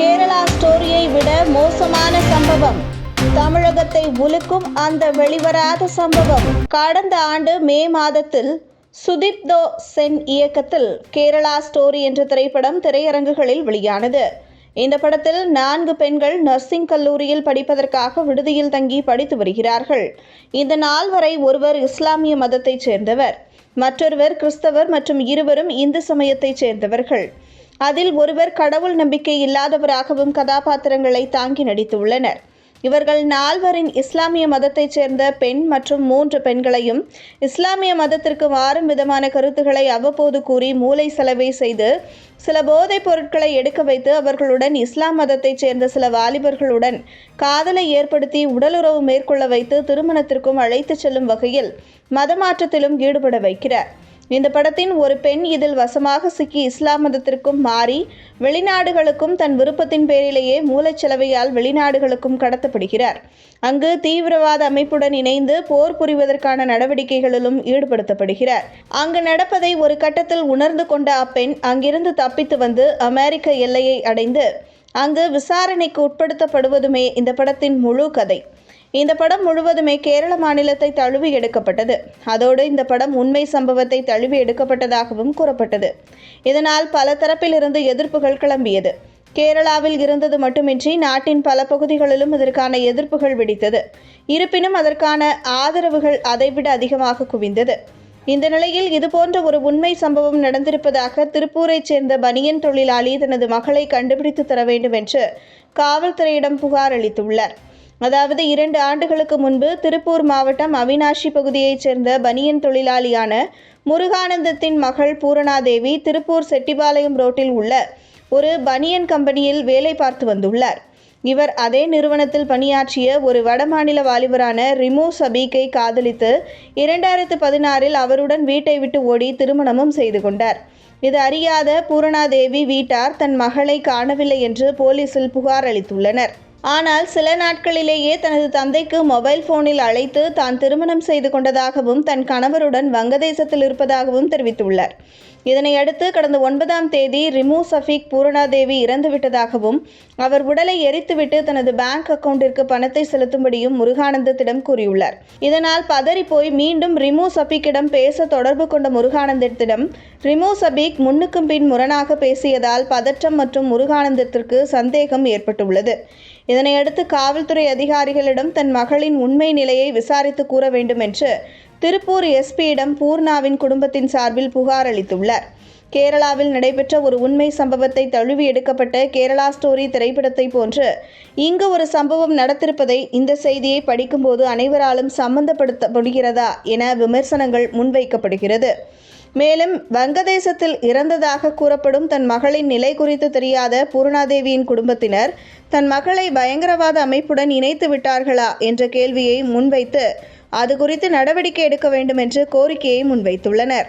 கேரளா ஸ்டோரியை விட மோசமான சம்பவம். தமிழகத்தை உலுக்கும் அந்த வெளிவராத சம்பவம். கடந்த ஆண்டு மே மாதத்தில் சுதீப் தோ சென் இயக்கத்தில் கேரளா ஸ்டோரி என்ற திரைப்படம் திரையரங்குகளில் வெளியானது. இந்த படத்தில் நான்கு பெண்கள் நர்சிங் கல்லூரியில் படிப்பதற்காக விடுதியில் தங்கி படித்து வருகிறார்கள். இந்த நாள் வரை ஒருவர் இஸ்லாமிய மதத்தைச் சேர்ந்தவர். மற்றொருவர் கிறிஸ்தவர் மற்றும் இருவரும் இந்து சமயத்தைச் சேர்ந்தவர்கள். அதில் ஒருவர் கடவுள் நம்பிக்கை இல்லாதவராகவும் கதாபாத்திரங்களை தாங்கி நடித்துள்ளனர். இவர்கள் நால்வரின் இஸ்லாமிய மதத்தைச் சேர்ந்த பெண் மற்றும் மூன்று பெண்களையும் இஸ்லாமிய மதத்திற்கு மாறும் விதமான கருத்துக்களை அவ்வப்போது கூறி மூளை செலவை செய்து சில போதைப் பொருட்களை எடுக்க வைத்து அவர்களுடன் இஸ்லாம் மதத்தைச் சேர்ந்த சில வாலிபர்களுடன் காதலை ஏற்படுத்தி உடலுறவு மேற்கொள்ள வைத்து திருமணத்திற்கும் அழைத்துச் செல்லும் வகையில் மதமாற்றத்திலும் ஈடுபட வைக்கிறார். இந்த படத்தின் ஒரு பெண் இதில் வசமாக சிக்கி இஸ்லாம் மதத்திற்கும் மாறி வெளிநாடுகளுக்கும் தன் விருப்பத்தின் பேரிலேயே மூலச்செலவையால் வெளிநாடுகளுக்கும் கடத்தப்படுகிறார். அங்கு தீவிரவாத அமைப்புடன் இணைந்து போர் புரிவதற்கான நடவடிக்கைகளிலும் ஈடுபடுத்தப்படுகிறார். அங்கு நடப்பதை ஒரு கட்டத்தில் உணர்ந்து கொண்ட அப்பெண் அங்கிருந்து தப்பித்து வந்து அமெரிக்க எல்லையை அடைந்து அங்கு விசாரணைக்கு உட்படுத்தப்படுவதுமே இந்த படத்தின் முழு கதை. இந்த படம் முழுவதுமே கேரள மாநிலத்தை தழுவி எடுக்கப்பட்டது. அதோடு இந்த படம் உண்மை சம்பவத்தை தழுவி எடுக்கப்பட்டதாகவும் கூறப்பட்டது. இதனால் பல தரப்பிலிருந்து எதிர்ப்புகள் கிளம்பியது. கேரளாவில் இருந்தது மட்டுமின்றி நாட்டின் பல பகுதிகளிலும் இதற்கான எதிர்ப்புகள் வெடித்தது. இருப்பினும் அதற்கான ஆதரவுகள் அதைவிட அதிகமாக குவிந்தது. இந்த நிலையில் இதுபோன்ற ஒரு உண்மை சம்பவம் நடந்திருப்பதாக திருப்பூரைச் சேர்ந்த பனியன் தொழிலாளி தனது மகளை கண்டுபிடித்து தர வேண்டும் என்று காவல்துறையிடம் புகார் அளித்துள்ளார். அதாவது இரண்டு ஆண்டுகளுக்கு முன்பு திருப்பூர் மாவட்டம் அவினாஷி பகுதியைச் சேர்ந்த பனியன் தொழிலாளியான முருகானந்தத்தின் மகள் பூரணாதேவி திருப்பூர் செட்டிபாளையம் ரோட்டில் உள்ள ஒரு பனியன் கம்பெனியில் வேலை பார்த்து வந்துள்ளார். இவர் அதே நிறுவனத்தில் பணியாற்றிய ஒரு வடமாநில வாலிபரான ரிமு சபீக்கை காதலித்து இரண்டாயிரத்து பதினாறில் அவருடன் வீட்டை விட்டு ஓடி திருமணமும் செய்து கொண்டார். இது அறியாத பூரணாதேவி வீட்டார் தன் மகளை காணவில்லை என்று போலீசில் புகார் அளித்துள்ளனர். ஆனால் சில நாட்களிலேயே தனது தந்தைக்கு மொபைல் போனில் அழைத்து தான் திருமணம் செய்து கொண்டதாகவும் தன் கணவருடன் வங்கதேசத்தில் இருப்பதாகவும் தெரிவித்துள்ளார். இதனை அடுத்து கடந்த ஒன்பதாம் தேதி ரிமு சஃபீக் பூரணாதேவி இறந்துவிட்டதாகவும் அவர் உடலை எரித்துவிட்டு தனது பேங்க் அக்கவுண்டிற்கு பணத்தை செலுத்தும்படியும் முருகானந்தத்திடம் கூறியுள்ளார். இதனால் பதறி போய் மீண்டும் ரிமு சபீக்கிடம் பேச தொடர்பு கொண்ட முருகானந்தத்திடம் ரிமு சபீக் முன்னுக்கும் பின் முரணாக பேசியதால் பதற்றம் மற்றும் முருகானந்தத்திற்கு சந்தேகம் ஏற்பட்டுள்ளது. இதனையடுத்து காவல்துறை அதிகாரிகளிடம் தன் மகளின் உண்மை நிலையை விசாரித்து கூற வேண்டும் என்று திருப்பூர் எஸ்பியிடம் பூர்ணாவின் குடும்பத்தின் சார்பில் புகார் அளித்துள்ளார். கேரளாவில் நடைபெற்ற ஒரு உண்மை சம்பவத்தை தழுவி எடுக்கப்பட்ட கேரளா ஸ்டோரி திரைப்படத்தை போன்று இங்கு ஒரு சம்பவம் நடத்திருப்பதை இந்த செய்தியை படிக்கும்போது அனைவராலும் சம்பந்தப்படுத்த முடிகிறதா என விமர்சனங்கள் முன்வைக்கப்படுகிறது. மேலும் வங்கதேசத்தில் இறந்ததாக கூறப்படும் தன் மகளின் நிலை குறித்து தெரியாத பூர்ணாதேவியின் குடும்பத்தினர் தன் மகளை பயங்கரவாத அமைப்புடன் இணைத்து விட்டார்களா என்ற கேள்வியை முன்வைத்து அது குறித்து நடவடிக்கை எடுக்க வேண்டும் என்று கோரிக்கையை முன்வைத்துள்ளனர்.